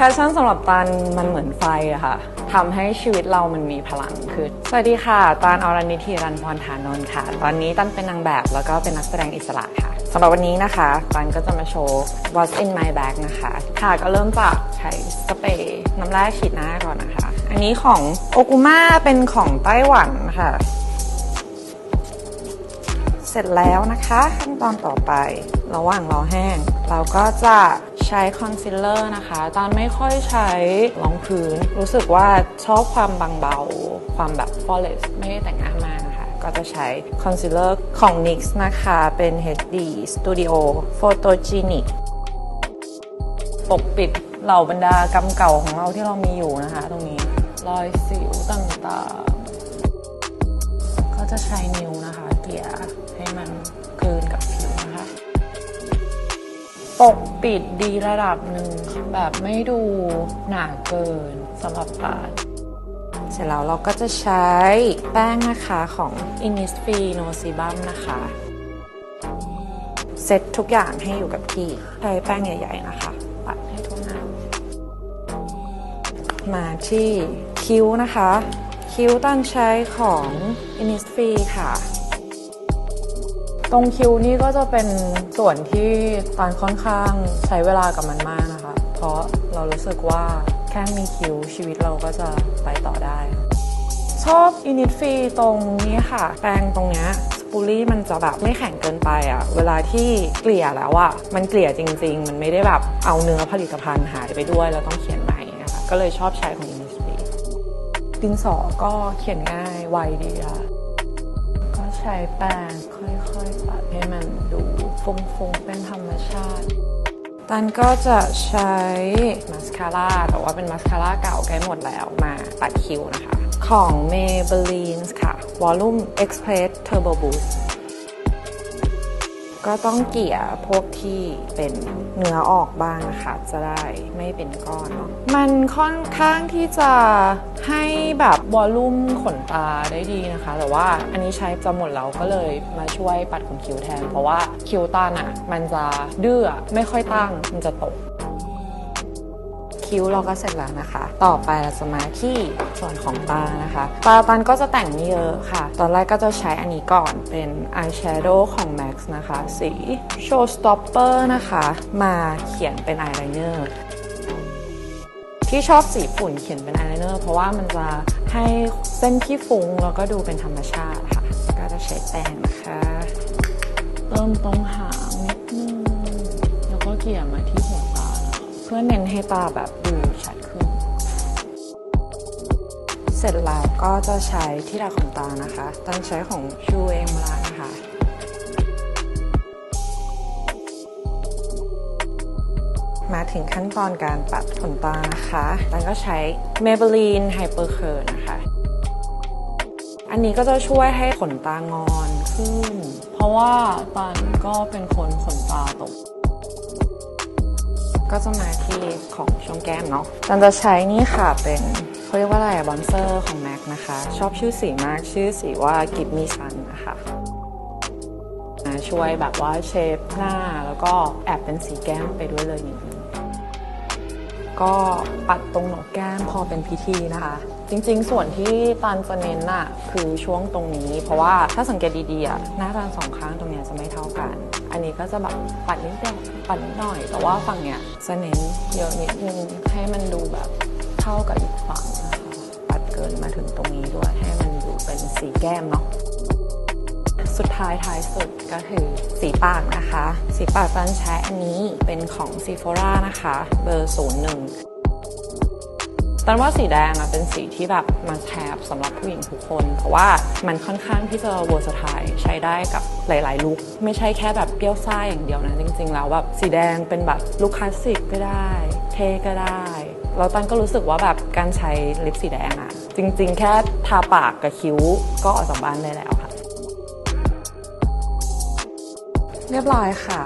แพชชั่นสำหรับตันมันเหมือนไฟอะค่ะทำให้ชีวิตเรามันมีพลังขึ้นสวัสดีค่ะตานอรนิธิรันพรฐานนท์ค่ะ ตอนนี้ตันเป็นนางแบบแล้วก็เป็นนักแสดงอิสระค่ะสำหรับวันนี้นะคะตันก็จะมาโชว์ What's in my bag นะคะ ค่ะก็เริ่มจากใช้สเปรย์น้ำแร่ฉีดหน้าก่อนนะคะ อันนี้ของโอกุมาเป็นของไต้หวันค่ะ เสร็จแล้วนะคะขั้นตอนต่อไประหว่างรอแห้ง เราก็จะ ใช้คอนซีลเลอร์นะคะตอนไม่ค่อยใช้รองพื้น รู้สึกว่าชอบความบางเบา ความแบบ flawless ไม่ได้แต่งหน้ามากนะคะ ก็จะใช้คอนซีลเลอร์ของ NYX นะคะ เป็น HD Studio Photogenic ปกปิดเหล่าบรรดากรรมเก่าของเราที่เรามีอยู่นะคะ ตรงนี้รอยสิวต่างๆ ก็จะใช้นิ้วนะคะ เกลี่ยให้มัน ปกปิดดีระดับหนึ่งแบบไม่ดูหนาเกินสำหรับตาเสร็จแล้วเราก็จะใช้แป้งนะคะของ Innisfree No Sebum นะคะเซ็ตทุกอย่างให้อยู่กับที่ ใช้แป้งใหญ่ ๆ นะคะปัดให้ทั่วหน้ามาที่คิ้วนะคะ คิ้วตันใช้ของ Innisfree ค่ะ ตรงคิวนี่ก็จะเป็นส่วนที่ตานค่อนข้างใช้เวลากับมันมากนะคะ เพราะเรารู้สึกว่าแค่มีคิวชีวิตเราก็จะไปต่อได้ ชอบอินิ f ฟีตรงนี้ค่ะ แปรงตรงเนี้ยสปูลี่มันจะแบบไม่แข็งเกินไปอะ่ะ เวลาที่เกลี่ยแล้วอะ่ะ มันเกลี่ยจริง ๆ มันไม่ได้แบบเอาเนื้อผลิตภัณฑ์หายไปด้วยแล้วต้องเขียนใหม่นะคะ ก็เลยชอบใช้ของอินิ f ฟีดินสอก็เขียนง่ายไวดีค่ะ ใช้แป้งค่อยๆปัดให้มันดูฟงๆ เป็นธรรมชาติตันก็จะใช้มาสคาร่าแต่ว่าเป็นมาสคาร่าเก่าใกล้หมดแล้วมาปัดคิ้วนะคะ ของ Maybelline ค่ะ Volume Express Turbo Boost ก็ต้องเกลี่ยพวกที่เป็นเนื้อออกบ้างนะคะ จะได้ไม่เป็นก้อนเนาะมันค่อนข้างที่จะ ให้แบบวอลลุ่มขนตาได้ดีนะคะ แต่ว่าอันนี้ใช้จะหมดแล้วก็เลยมาช่วยปัดขนคิ้วแทน เพราะว่าคิ้วตาน่ะมันจะดื้อไม่ค่อยตั้งมันจะตกคิ้วเราก็เสร็จแล้วนะคะ ต่อไปเราจะมาที่ส่วนของตานะคะ ตาตันก็จะแต่งไม่เยอะค่ะ ตอนแรกก็จะใช้อันนี้ก่อนเป็นอายแชโดว์ของ MAX นะคะ สี Showstopper นะคะ มาเขียนเป็นอายไลเนอร์ ที่ชอบสีฝุ่นเขียนเป็นอายไลเนอร์เพราะว่ามันจะให้เส้นที่ฟุ้งแล้วก็ดูเป็นธรรมชาติค่ะ ก็จะใช้แป้งนะคะเริ่มตรงหางนิดนึงแล้วก็เกี่ยมาที่หัวตาเพื่อเน้นให้ตาแบบดูชัดขึ้น เสร็จแล้วก็จะใช้ที่ดักขนตานะคะ ตันใช้ของชูเองมาล้วนะคะ มาถึงขั้นตอนการปัดขนตานะคะตันก็ใช้ Maybelline Hyper Curl นะคะ อันนี้ก็จะช่วยให้ขนตางอนขึ้น เพราะว่าตันก็เป็นคนขนตาตก ก็จะมาที่ของช่องแก้มเนาะตันจะใช้นี่ค่ะเป็นเขาเรียกว่าอะไรบอนเซอร์ของ MAC นะคะ ชอบชื่อสีมากชื่อสีว่า Give Me Sun นะคะช่วยแบบว่าเชฟหน้าแล้วก็แอบเป็นสีแก้มไปด้วยเลยนิดน ก็ปัดตรงหนกแก้มพอเป็นพิธีนะคะ จริงๆ ส่วนที่ตันจะเน้นน่ะคือช่วงตรงนี้ เพราะว่าถ้าสังเกตดีๆอะหน้าตันสองข้างตรงเนี้ยจะไม่เท่ากัน อันนี้ก็จะแบบปัดนิดเดียวปัดนิดหน่อย แต่ว่าฝั่งเนี้ยจะเน้นเยอะนิดนึงให้มันดูแบบเท่ากับอีกฝั่งนะคะปัดเกินมาถึงตรงนี้ด้วยให้มันดูเป็นสีแก้มเนาะ สุดท้ายท้ายสุดก็คือสีปากนะคะ สีปากตันใช้อันนี้เป็นของ Sephora นะคะ เบอร์01ตันว่าสีแดงอะเป็นสีที่แบบมาแทบสำหรับผู้หญิงทุกคน เพราะว่ามันค่อนข้างที่จะเวอร์สไทล์ใช้ได้กับหลาย ๆ ลุคไม่ใช่แค่แบบเปรี้ยวซ่าอย่างเดียวนะ จริง ๆ แล้วแบบสีแดงเป็นแบบลุคคลาสสิกก็ได้ เท่ก็ได้แล้วตันก็รู้สึกว่าแบบการใช้ลิปสีแดงอะจริง ๆ แค่ทาปากกับคิ้วก็ออกจากบ้านได้แล้ว เรียบร้อยค่ะ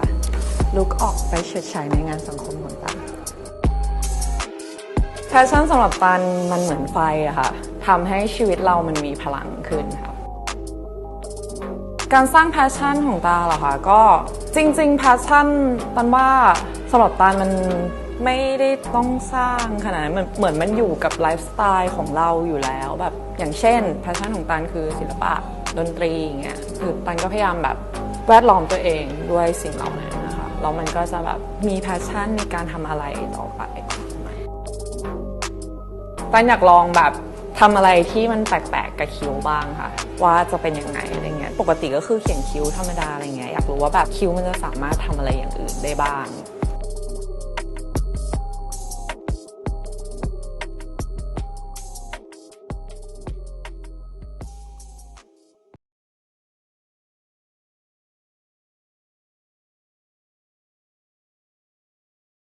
ลุกออกไปเฉิดฉายในงานสังคมของตันแพชชั่นสำหรับตันมันเหมือนไฟอะค่ะทำให้ชีวิตเรามันมีพลังขึ้นค่ะ การสร้างแพชชั่นของตาเหรอคะก็จริงๆแพชชั่นตันว่าสำหรับตามันไม่ได้ต้องสร้างขนาดนั้นเหมือนเหมือนมันอยู่กับไลฟ์สไตล์ของเราอยู่แล้วแบบอย่างเช่นแพชชั่นของตันคือศิลปะดนตรีอย่างเงี้ยคือตันก็พยายามแบบ แวดล้อมตัวเองด้วยสิ่งเหล่านั้นนะคะแล้วมันก็จะแบบมีแพชชั่นในการทำอะไรต่อไปตันอยากลองแบบทำอะไรที่มันแปลกๆกับคิ้วบ้างค่ะ ว่าจะเป็นยังไงอะไรเงี้ยปกติก็คือเขียนคิ้วธรรมดาอะไรเงี้ยอยากรู้ว่าแบบคิ้วมันจะสามารถทำอะไรอย่างอื่นได้บ้าง